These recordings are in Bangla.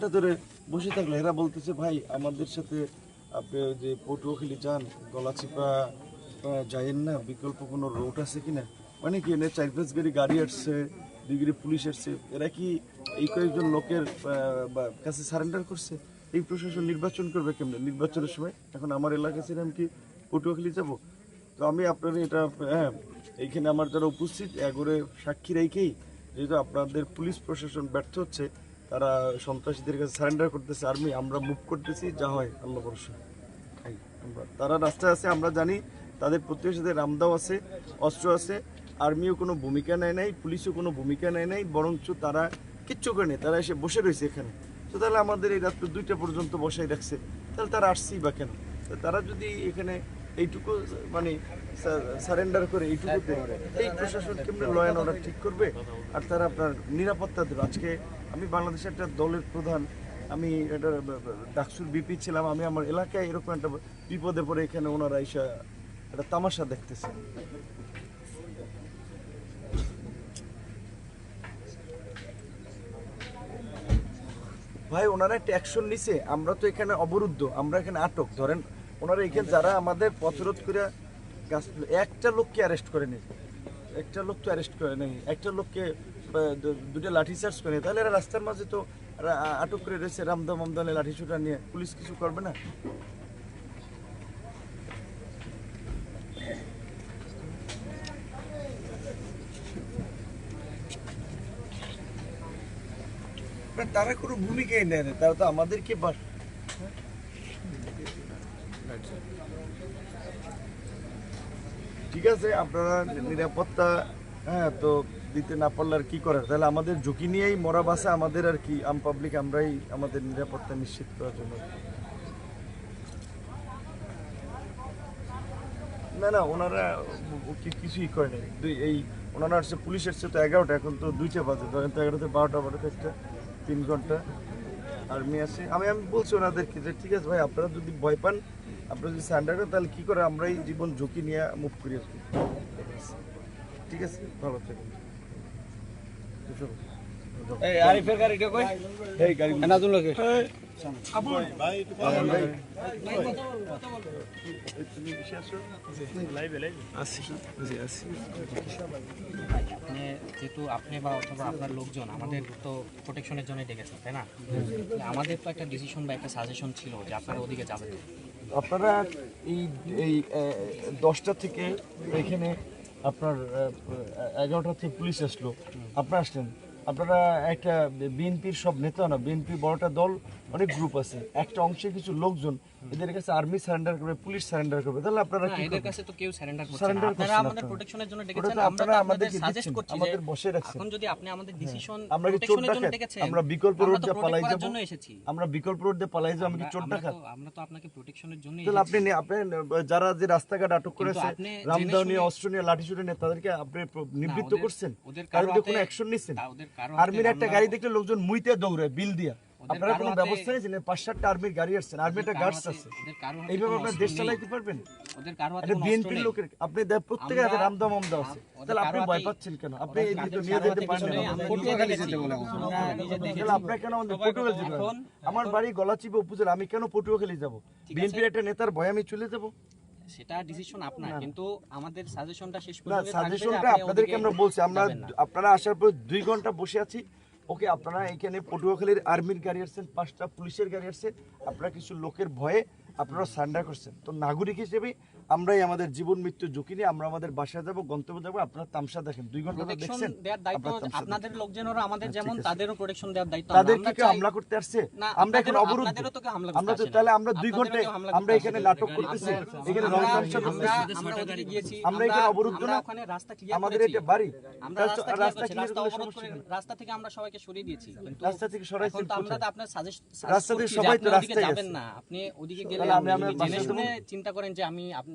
ঘণ্টা ধরে বসে থাকলে। এরা বলতেছে, ভাই, আমাদের সাথে আপনি যে পটুয়াখালী যান, গলাচিপা যাইয়েন না, বিকল্প কোনো রোড আছে কিনা? মানে কি, এনে চার পাঁচ গাড়ি গাড়ি আসছে, দুই পুলিশ আসছে। এরা কি এই কয়েকজন লোকের কাছে সারেন্ডার করছে? এই প্রশাসন নির্বাচন করবে কেমনে? নির্বাচনের সময়? এখন আমার এলাকা ছিলাম কি পটুয়াখালী যাব? তো আমি আপনার এটা হ্যাঁ এইখানে আমার যারা উপস্থিত এগোরে সাক্ষী রেখেই যেহেতু আপনাদের পুলিশ প্রশাসন ব্যর্থ হচ্ছে তারা সন্ত্রাসীদের কাছে সারেন্ডার করতেছে আর্মি আমরা মুভ করতেছি, যা হয়, আল্লাহ ভরসা। আমরা- তারা রাস্তায় আছে, আমরা জানি, তাদের প্রতিবেশীদের রামদাও আছে, অস্ত্র আছে আর্মিও কোনো ভূমিকা নেয় নাই, পুলিশও কোনো ভূমিকা নেয় নাই, বরঞ্চ তারা কিচ্ছু করে তারা এসে বসে রয়েছে এখানে। তো তাহলে আমাদের এই রাত্র দুইটা পর্যন্ত বসাই রাখছে, তাহলে তারা আসছেই বা কেন? তারা যদি এখানে এইটুকু মানে সারেন্ডার করে এইটুকুতে এই প্রশাসন কেমন ল অ্যান্ড অর্ডার ঠিক করবে, আর তারা আপনার নিরাপত্তা দেবে। আজকে আমি বাংলাদেশের একটা দলের প্রধান। আমি এটা ডাকসুর বিপি ছিলাম। আমি আমার এলাকায় এরকম একটা বিপদে পড়ে এখানে ওনারা এসে একটা তামাশা দেখতেছে ভাই, ওনারা একটা অ্যাকশন নিছে। আমরা তো এখানে অবরুদ্ধ। আমরা এখানে আটক। ধরেন, ওনারা এখানে যারা আমাদের পথরোধ করে গাছ একটা লোককে অ্যারেস্ট করে নেই। একটা লোক তো অ্যারেস্ট করে নেই। একটা লোককে দুটো লাঠি চার্জ করে তাহলে এরা রাস্তার মাঝে তো আটক করে রয়েছে রামদা লাঠি ছুটা নিয়ে। পুলিশ কিছু করবে না? তারা কোনো ভূমিকাই নেয় না, তারা তো আমাদেরকে ঠিক আছে, আপনারা নিরাপত্তা হ্যাঁ তো দিতে না পারলে আর কি করার? তাহলে আমাদের ঝুঁকি নিয়েই মরা বাসা আমাদের আর কি আম পাবলিক আমরাই আমাদের নিরাপত্তা নিশ্চিত করার জন্য। না না, ওনারা কিছুই করে নাই। দুই, এই ওনারা আসছে পুলিশ এসছে তো এগারোটা, এখন তো দুইটা বাজে। ধরেন তো এগারোতে বারোটা বারোটা, একটা, তিন ঘণ্টা আর্মি আছে। আমি আমি বলছি ওনাদেরকে যে, ঠিক আছে ভাই, আপনারা যদি ভয় পান, আপনারা যদি সান্ডার করেন, তাহলে কী করে আমরাই জীবন ঝুঁকি নিয়ে মুভ করি ঠিক আছে, ভালো থাকুন এই আরিফের গাড়িটা কই এই গাড়ি লোকে যেহেতু আপনি বা অথবা আপনার লোকজন আমাদের তো প্রোটেকশনের জন্য ডেকেছেন তাই না? আমাদের তো একটা ডিসিশন বা একটা সাজেশন ছিল যে আপনারা ওদিকে যাবেন। আপনারা এই এই দশটা থেকে এখানে আপনার এগারোটা থেকে পুলিশ আসলো। আপনারা আসলেন। আপনারা একটা বিএনপির সব নেতা না, বিএনপি বড়টা দল, অনেক গ্রুপ আছে। একটা অংশে কিছু লোকজন এদের কাছে আর্মি সারেন্ডার করবে পুলিশ সারেন্ডার করবে। তাহলে আপনারা কি এদের কাছে তো কেউ সারেন্ডার করছে না। আপনারা আমাদের প্রোটেকশনের জন্য ডেকেছেন আমরা আমাদেরকে সাজেস্ট করছি আমাদের বসে রাখছেন। এখন যদি আপনি আমাদের ডিসিশন আমরা কি চোর জন্য ডাকাত? ডেকেছেন আমরা বিকল্প রোড দিয়ে পালাই যাব? জন্য এসেছি। আমরা বিকল্প রোড দিয়ে পালাই যাব আমি কি চোর আমরা ডাকাত? আমরা তো আপনাকে প্রোটেকশনের জন্য তাহলে আপনি আপনি যারা যে রাস্তাঘাট আটক করেছে রামদাও নিয়ে অস্ত্র নিয়ে লাঠি ছুটে নিয়ে তাদেরকে আপনি নিবৃত্ত করছেন? ওদের কারণ কোনো অ্যাকশন কারও আর্মির একটা গাড়ি দেখলে লোকজন মুইতে দৌড়ায় বিল দিয়া। আপনারা কোনো ব্যবস্থা নিয়েছেন? পাঁচ সাতটা আর্মির গাড়ি আসছেন আর্মি একটা গার্ডস আছে। এইভাবে আপনার দেশ চালাইতে পারবেন অস্ত্র বিএনপির লোকের আপনি প্রত্যেকের হাতে রামদাম আমদাও আছে। তাহলে আপনি ভয় পাচ্ছেন কেন? আপনি এই দিকে নিয়ে যেতে পারেন নেই। তাহলে আপনারা কেন আমাদের পটুয়াখালী যেতে আমার বাড়ি গলাচিপা উপজেলা আমি কেন পটুয়াখালী যাব? বিএনপির একটা নেতার ভয় আমি চলে যাব? সেটা ডিসিশন আপনার কিন্তু আমাদের সাজেশনটা শেষ পর্যন্ত সাজেশনটা আপনাদেরকে আমরা বলছি। আমরা আপনারা আসার পর দুই ঘণ্টা বসে আছি। ওকে, আপনারা এখানে পটুয়াখালীর আর্মির গাড়ি আসছেন, পাঁচটা পুলিশের গাড়ি আসছে। আপনারা কিছু লোকের ভয়ে আপনারা সান্ডার করছেন। তো নাগরিক হিসেবে আমরাই আমাদের জীবন মৃত্যু ঝুঁকি নিয়ে আমরা আমাদের বাসায় যাব গন্তব্য যাব। আপনারা তামসা দেখেন। দুই ঘণ্টা দেখছেন? আপনাদের লোকজনেরও আমাদের যেমন তাদেরও প্রোটেকশন দেওয়ার দায়িত্ব। তাদের কি হামলা করতে আসছে? আমরা এখানে হামলা আমরা তো তাহলে আমরা দুই ঘন্টায় আমরা এখানে নাটক করতেছি। এখানে রং তামসা করতেছি। আমরা- আমরা গিয়েছি, আমরা এখানে অবরুদ্ধ আমরা না। ওখানে রাস্তা ক্লিয়ার আমাদের এটা বাড়ি। আমরা রাস্তা করলে অবরোধ করে রাস্তা থেকে আমরা সবাইকে সরিয়ে দিয়েছি। কিন্তু রাস্তা থেকে তো আমরা তো আপনার সাজেস্ট রাস্তা থেকে সবাই তো রাস্তায় যাবেন না। আপনি ওদিকে গেলে আমি আপনি আমার জেনে বাসায় শুনে চিন্তা করেন যে আমি আপনি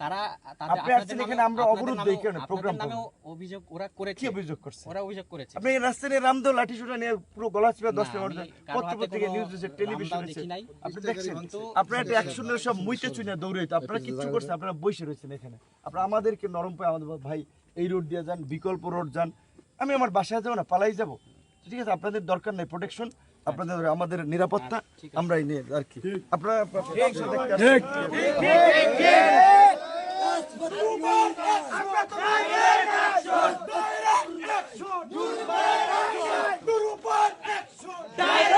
তারা আপনি আসছেন এখানে, আমরা? প্রোগ্রাম নামেও অভিযোগ ওরা করেছে। কি অভিযোগ করছে? ওরা অভিযোগ করেছে। আপনি রাস্তায় রামদেও লাঠি সুটা নিয়ে পুরো গলা চিপে দশ না, মিনিট আমি কারও পত্র হাতে পত্রিকা কোনো নিউজ টেলিভিশন আপনি দেখছেন কিন্তু- আপনারা একটা অ্যাকশনের সব মুইতে চুনে দৌড়াইতো আপনারা কিচ্ছু করছে আপনারা বসে রয়েছেন এখানে। আপনারা আমাদেরকে নরম পায় আমাদের ভাই এই রোড দিয়ে যান বিকল্প রোড যান। আমি আমার বাসায় যাব না পালাই যাব। ঠিক আছে আপনাদের দরকার নাই প্রোটেকশন আপনাদের আমাদের নিরাপত্তা আমরাই নিয়ে আর কি। আপনারা Direct!